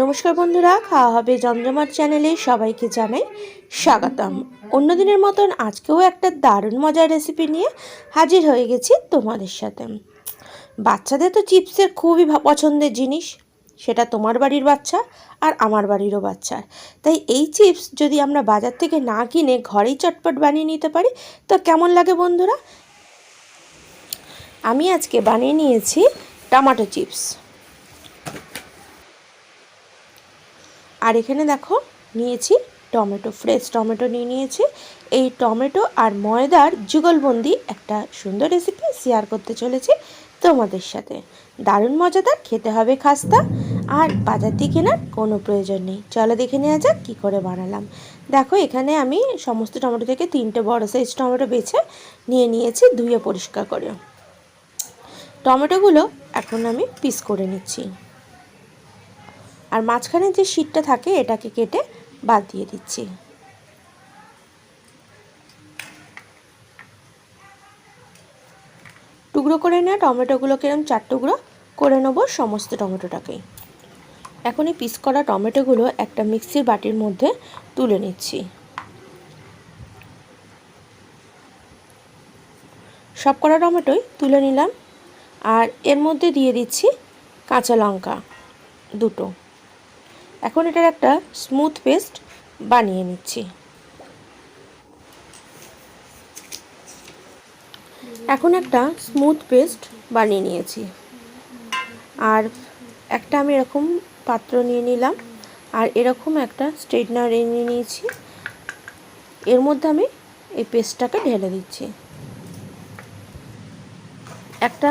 নমস্কার বন্ধুরা, খাওয়া হবে জমজমাট চ্যানেলে সবাইকে জানাই স্বাগতম। অন্যদিনের মতন আজকেও একটা দারুণ মজার রেসিপি নিয়ে হাজির হয়ে গেছি তোমাদের সাথে। বাচ্চাদের তো চিপসের খুবই পছন্দের জিনিস, সেটা তোমার বাড়ির বাচ্চা আর আমার বাড়িরও বাচ্চা। তাই এই চিপস যদি আমরা বাজার থেকে না কিনে ঘরেই চটপট বানিয়ে নিতে পারি, তো কেমন লাগে বন্ধুরা? আমি আজকে বানিয়ে নিয়েছি টমাটো চিপস। আর এখানে দেখো নিয়েছি টমেটো ফ্রেশ টমেটো নিয়ে নিয়েছি। এই টমেটো আর ময়দার যুগলবন্দি একটা সুন্দর রেসিপি শেয়ার করতে চলেছি তোমাদের সাথে। দারুণ মজাদার, খেতে হবে খাস্তা, আর বাজার দিয়ে কেনার কোনো প্রয়োজন নেই। চলো দেখে নেওয়া যাক কী করে বানালাম। দেখো এখানে আমি সমস্ত টমেটো থেকে তিনটে বড় সাইজ টমেটো বেছে নিয়ে নিয়েছি, ধুয়ে পরিষ্কার করে। টমেটোগুলো এখন আমি পিস করে নিচ্ছি। আর মাঝখানে যে শীটটা থাকে, এটাকে কেটে বাদ দিয়ে দিচ্ছি। টুকরো করে নেওয়া টমেটোগুলো এরকম চার টুকরো করে নেব সমস্ত টমেটোটাকেই এখন এই পিস করা টমেটোগুলো একটা মিক্সির বাটির মধ্যে তুলে নিচ্ছি। সব করা টমেটোই তুলে নিলাম। আর এর মধ্যে দিয়ে দিচ্ছি কাঁচা লঙ্কা, দুটো। এখন এটার একটা স্মুথ পেস্ট বানিয়ে নিচ্ছি। এখন একটা স্মুথ পেস্ট বানিয়ে নিয়েছি। আর একটা আমি এরকম পাত্র নিয়ে নিলাম, আর এরকম একটা স্ট্রেটনার নিয়ে নিয়েছি। এর মধ্যে আমি এই পেস্টটাকে ঢেলে দিচ্ছি। একটা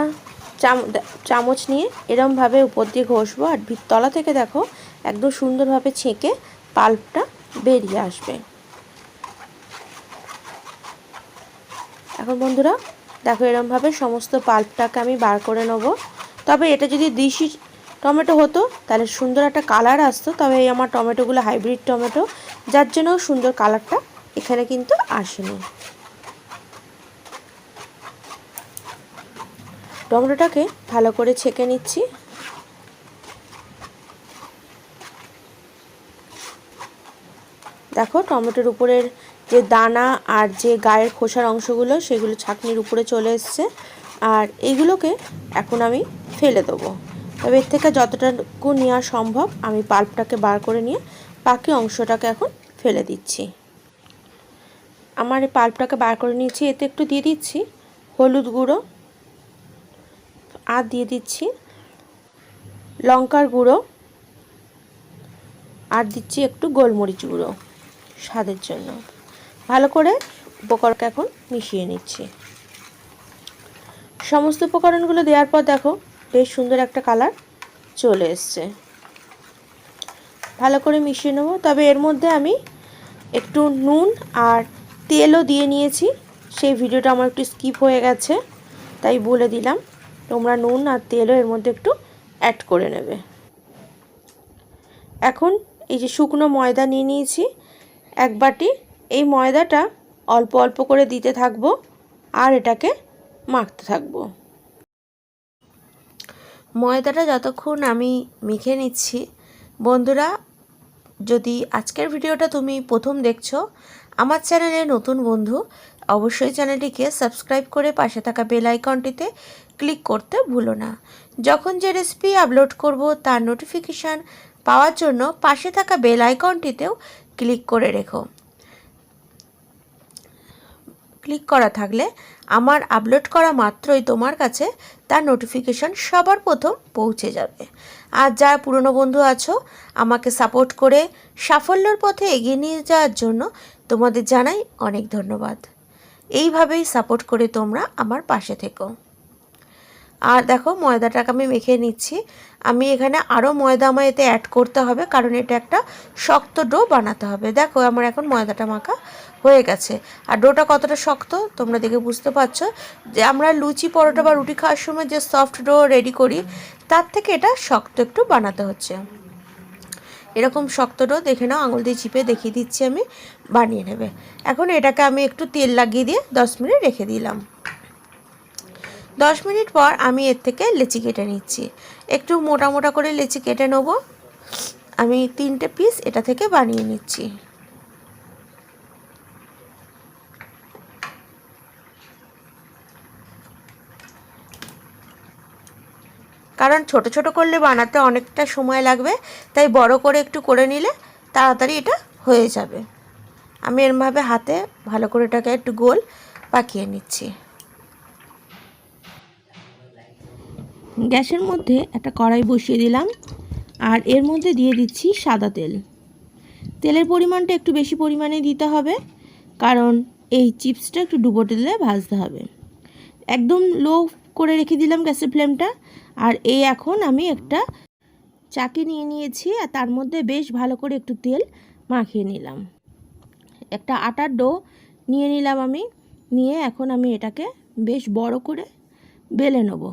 চামচ নিয়ে এরমভাবে উপর দিয়ে ঘষবো, আর তলা থেকে দেখো একদম সুন্দরভাবে ছেঁকে পাল্পটা বেরিয়ে আসবে। এখন বন্ধুরা, দেখো এরমভাবে সমস্ত পাল্পটাকে আমি বার করে নেব। তবে এটা যদি দেশি টমেটো হতো, তাহলে সুন্দর একটা কালার আসতো। তবে এই আমার টমেটোগুলো হাইব্রিড টমেটো, যার জন্য সুন্দর কালারটা এখানে কিন্তু আসেনি। টমেটোটাকে ভালো করে ছেঁকে নিচ্ছি। দেখো, টমেটোর উপরের যে দানা আর যে গায়ের খোসার অংশগুলো, সেগুলো ছাকনির উপরে চলে এসছে। আর এইগুলোকে এখন আমি ফেলে দেবো। তবে এর থেকে যতটুকু নেওয়া সম্ভব, আমি পাল্পটাকে বার করে নিয়ে বাকি অংশটাকে এখন ফেলে দিচ্ছি। আমার এই পাল্পটাকে বার করে নিয়েছি। এতে একটু দিয়ে দিচ্ছি হলুদ গুঁড়ো আর দিয়ে দিচ্ছি লঙ্কার গুঁড়ো আর দিচ্ছি একটু গোলমরিচ গুঁড়ো। স্বাদের জন্য। ভালো করে উপকরণকে এখন মিশিয়ে নিচ্ছি। সমস্ত উপকরণগুলো দেওয়ার পর দেখো বেশ সুন্দর একটা কালার চলে এসছে। ভালো করে মিশিয়ে নেব। তবে এর মধ্যে আমি একটু নুন আর তেলও দিয়ে নিয়েছি। সেই ভিডিওটা আমার একটু স্কিপ হয়ে গেছে, তাই বলে দিলাম, তোমরা নুন আর তেলও এর মধ্যে একটু অ্যাড করে নেবে। এখন এই যে শুকনো ময়দা নিয়ে নিয়েছি এক বাটি এই ময়দাটা অল্প অল্প করে দিতে থাকব আর এটাকে মাখতে থাকব। ময়দাটা যতক্ষণ আমি মেখে নিচ্ছি, বন্ধুরা, যদি আজকের ভিডিওটা তুমি প্রথম দেখছ, আমার চ্যানেলে নতুন বন্ধু, অবশ্যই চ্যানেলটিকে সাবস্ক্রাইব করে পাশে থাকা বেল আইকনটিতে ক্লিক করতে ভুলো না। যখন যে রেসিপি আপলোড করব, তার নোটিফিকেশান পাওয়ার জন্য পাশে থাকা বেল আইকনটিতেও ক্লিক করে রেখো। ক্লিক করা থাকলে আমার আপলোড করা মাত্রই তোমার কাছে তার নোটিফিকেশন সবার প্রথম পৌঁছে যাবে। আর যারা পুরনো বন্ধু আছো, আমাকে সাপোর্ট করে সাফল্যর পথে এগিয়ে নিয়ে যাওয়ার জন্য তোমাদের জানাই অনেক ধন্যবাদ। এইভাবেই সাপোর্ট করে তোমরা আমার পাশে থেকো। আর দেখো, ময়দাটাকে আমি মেখে নিচ্ছি। আমি এখানে আরও ময়দা আমার এতে অ্যাড করতে হবে, কারণ এটা একটা শক্ত ডো বানাতে হবে। দেখো, আমার এখন ময়দাটা মাখা হয়ে গেছে। আর ডোটা কতটা শক্ত, তোমরা দেখে বুঝতে পারছ? যে আমরা লুচি, পরোটা বা রুটি খাওয়ার সময় যে সফট ডো রেডি করি, তার থেকে এটা শক্ত একটু বানাতে হচ্ছে। এরকম শক্ত ডো দেখে নাও, আঙুল দিয়ে চিপে দেখিয়ে দিচ্ছি আমি, বানিয়ে নেবে। এখন এটাকে আমি একটু তেল লাগিয়ে দিয়ে দশ মিনিট রেখে দিলাম। দশ মিনিট পর আমি এর থেকে লেচি কেটে নিচ্ছি। একটু মোটা মোটা করে লেচি কেটে নেব। আমি তিনটে পিস এটা থেকে বানিয়ে নিচ্ছি। কারণ ছোট ছোট করলে বানাতে অনেকটা সময় লাগবে, তাই বড় করে একটু করে নিলে তাড়াতাড়ি এটা হয়ে যাবে। আমি এরমভাবে হাতে ভালো করে এটাকে একটু গোল পাকিয়ে নিচ্ছি। গ্যাসের মধ্যে একটা কড়াই বসিয়ে দিলাম আর এর মধ্যে দিয়ে দিচ্ছি সাদা তেল। তেলের পরিমাণটা একটু বেশি পরিমাণে দিতে হবে, কারণ এই চিপসটা একটু ডুবোটে দিলে ভাজতে হবে। একদম লো করে রেখে দিলাম গ্যাসের ফ্লেমটা, আর এই এখন আমি একটা চাকি নিয়ে নিয়েছি আর তার মধ্যে বেশ ভালো করে একটু তেল মাখিয়ে নিলাম। একটা আটার ডো নিয়ে নিলাম আমি, নিয়ে এখন আমি এটাকে বেশ বড় করে বেলে নেব।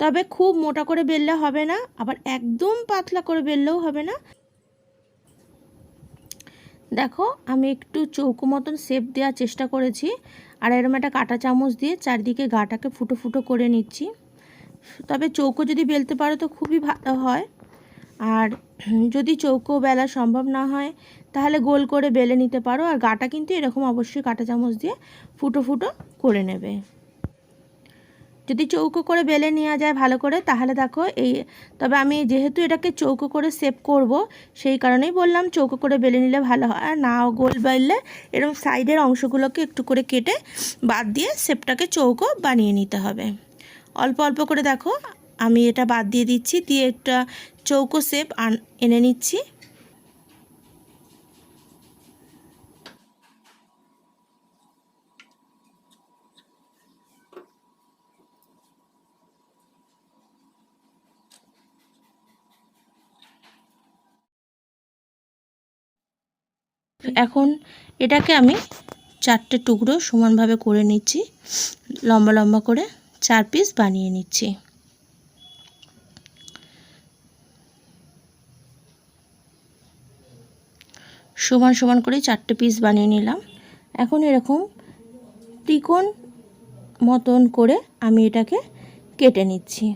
তবে খুব মোটা করে বেললে হবে না, আবার একদম পাতলা করে বেললেও হবে না। দেখো, আমি একটু চৌকো মতন শেপ দেওয়ার চেষ্টা করেছি, আর এরম একটা কাঁটা চামচ দিয়ে চারদিকে গাটাকে ফুটো ফুটো করে নিচ্ছি। তবে চৌকো যদি বেলতে পারো তো খুবই ভালো হয়, আর যদি চৌকো বেলা সম্ভব না হয়, তাহলে গোল করে বেলে নিতে পারো, আর গাটা কিন্তু এরকম অবশ্যই কাঁটা চামচ দিয়ে ফুটো ফুটো করে নেবে। যদি চৌকো করে বেলে নেওয়া যায় ভালো করে, তাহলে দেখো এই, তবে আমি যেহেতু এটাকে চৌকো করে সেভ করব, সেই কারণেই বললাম চৌকো করে বেলে নিলে ভালো হয়। আর না গোল বেললে এরকম সাইডের অংশগুলোকে একটু করে কেটে বাদ দিয়ে শেপটাকে চৌকো বানিয়ে নিতে হবে। অল্প অল্প করে দেখো, আমি এটা বাদ দিয়ে দিচ্ছি, দিয়ে একটা চৌকো শেপ এনে নিচ্ছি। এখন এটাকে আমি চারটে টুকরো সমানভাবে করে নিচ্ছি। লম্বা লম্বা করে চার পিস বানিয়ে নিচ্ছি। সমান সমান করে চারটে পিস বানিয়ে নিলাম। এখন এরকম ত্রিকোণ মতন করে আমি এটাকে কেটে নিচ্ছি।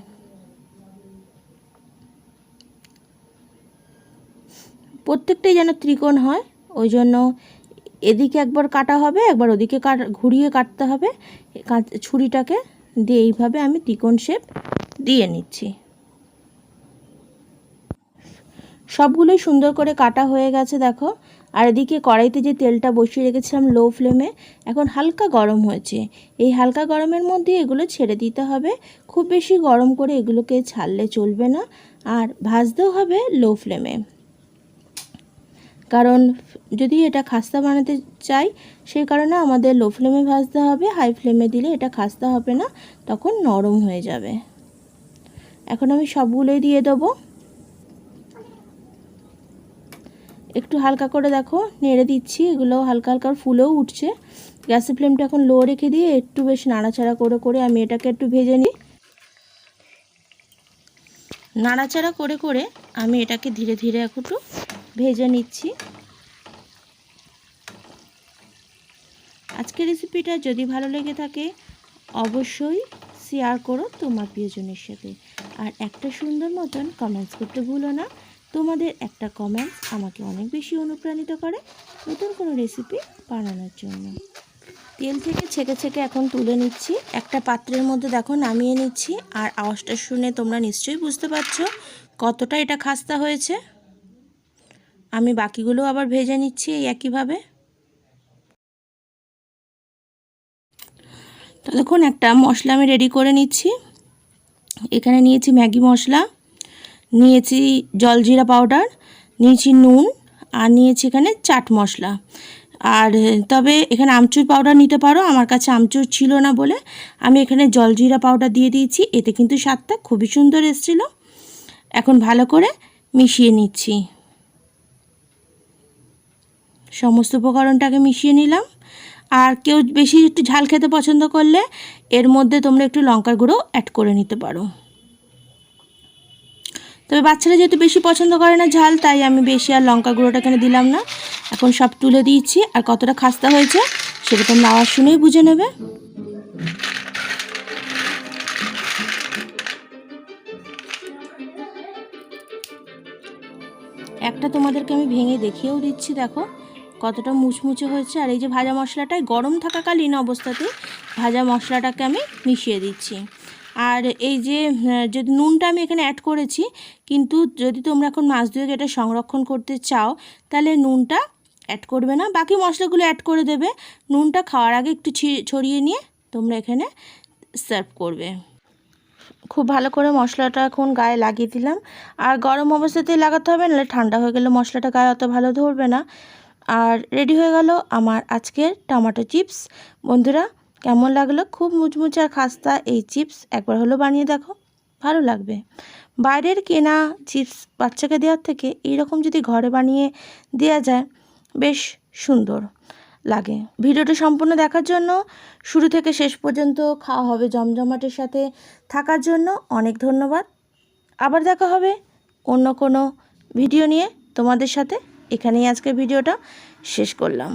প্রত্যেকটাই যেন ত্রিকোণ হয় ওই জন্য এদিকে একবার কাটা হবে, একবার ওদিকে ঘুরিয়ে কাটতে হবে। ছুরিটাকে দিয়ে এইভাবে আমি ত্রিকোণ শেপ দিয়ে নিচ্ছি। সবগুলোই সুন্দর করে কাটা হয়ে গেছে, দেখো। আর এদিকে কড়াইতে যে তেলটা বসিয়ে রেখেছিলাম লো ফ্লেমে এখন হালকা গরম হয়েছে। এই হালকা গরমের মধ্যে এগুলো ছেড়ে দিতে হবে। খুব বেশি গরম করে এগুলোকে ছাড়লে চলবে না। আর ভাজতেও হবে লো ফ্লেমে কারণ যদি এটা খাস্তা বানাতে চাই, সেই কারণে আমাদের লো ফ্লেমে ভাজতে হবে, হাই ফ্লেমে দিলে এটা খাস্তা হবে না, তখন নরম হয়ে যাবে। এখন আমি সবগুলোই দিয়ে দেবো। একটু হালকা করে দেখো, নেড়ে দিচ্ছি, এগুলো হালকা হালকা ফুলেও উঠছে। গ্যাসের ফ্লেমটা এখন লো রেখে দিয়ে একটু বেশ নাড়াচাড়া করে করে আমি এটাকে একটু ভেজে নিই। নাড়াচাড়া করে করে আমি এটাকে ধীরে ধীরে একটু ভেজে নিচ্ছি। আজকের রেসিপিটা যদি ভালো লেগে থাকে, অবশ্যই শেয়ার করো তোমার প্রিয়জনের সাথে। আর একটা সুন্দর মতন কমেন্টস করতে ভুলো না। তোমাদের একটা কমেন্টস আমাকে অনেক বেশি অনুপ্রাণিত করে নতুন কোনো রেসিপি বানানোর জন্য। তেল থেকে ছেঁকে ছেঁকে এখন তুলে নিচ্ছি। একটা পাত্রের মধ্যে দেখো নামিয়ে নিচ্ছি। আর আওয়াজটা শুনে তোমরা নিশ্চয়ই বুঝতে পারছ কতটা এটা খাস্তা হয়েছে। আমি বাকিগুলো আবার ভেজে নিচ্ছি এই একইভাবে। তো দেখুন, একটা মশলা আমি রেডি করে নিচ্ছি। এখানে নিয়েছি ম্যাগি মশলা, নিয়েছি জলজিরা পাউডার নিয়েছি নুন, আর নিয়েছি এখানে চাট মশলা। আর, তবে এখানে আমচুর পাউডার নিতে পারো, আমার কাছে আমচুর ছিল না বলে আমি এখানে জলজিরা পাউডার দিয়ে দিয়েছি, এতে কিন্তু স্বাদটা খুবই সুন্দর এসেছিল। এখন ভালো করে মিশিয়ে নিচ্ছি। সমস্ত উপকরণটাকে মিশিয়ে নিলাম। আর কেউ বেশি একটু ঝাল খেতে পছন্দ করলে এর মধ্যে তোমরা একটু লঙ্কার গুঁড়ো অ্যাড করে নিতে পারো। তবে বাচ্চারা যেহেতু বেশি পছন্দ করে না ঝাল, তাই আমি বেশি আর লঙ্কা গুঁড়োটা এখানে দিলাম না। এখন সব তুলে দিয়েছি। আর কতটা খাস্তা হয়েছে, সেটা তোমরা আওয়াজ শুনেই বুঝে নেবে। একটা তোমাদেরকে আমি ভেঙে দেখিয়েও দিচ্ছি, দেখো। কতটা মুচমুচে হয়েছে। আর এই যে ভাজা মশলাটায় গরম থাকাকালীন অবস্থাতে ভাজা মশলাটাকে আমি মিশিয়ে দিচ্ছি। আর এই যে যদি নুনটা আমি এখানে অ্যাড করেছি, কিন্তু যদি তোমরা এখন মাছ ধুয়ে এটা সংরক্ষণ করতে চাও, তাহলে নুনটা অ্যাড করবে না। বাকি মশলাগুলো অ্যাড করে দেবে। নুনটা খাওয়ার আগে একটু ছড়িয়ে নিয়ে তোমরা এখানে সার্ভ করবে। খুব ভালো করে মশলাটা এখন গায়ে লাগিয়ে দিলাম। আর গরম অবস্থাতেই লাগাতে হবে, নাহলে ঠান্ডা হয়ে গেলে মশলাটা গায়ে অত ভালো ধরবে না। আর রেডি হয়ে গেল আমার আজকের টমেটো চিপস। বন্ধুরা, কেমন লাগল? খুব মুচমুচে আর খাস্তা এই চিপস একবার হলো বানিয়ে দেখো, ভালো লাগবে। বাইরের কেনা চিপস বাচ্চাকে দেওয়ার থেকে এইরকম যদি ঘরে বানিয়ে দেওয়া যায়, বেশ সুন্দর। লাগে। ভিডিওটি সম্পূর্ণ দেখার জন্য শুরু থেকে শেষ পর্যন্ত খাওয়া হবে জমজমাটের সাথে থাকার জন্য অনেক ধন্যবাদ। আবার দেখা হবে অন্য কোনো ভিডিও নিয়ে। তোমাদের সাথে এখানেই আজকে ভিডিওটা শেষ করলাম।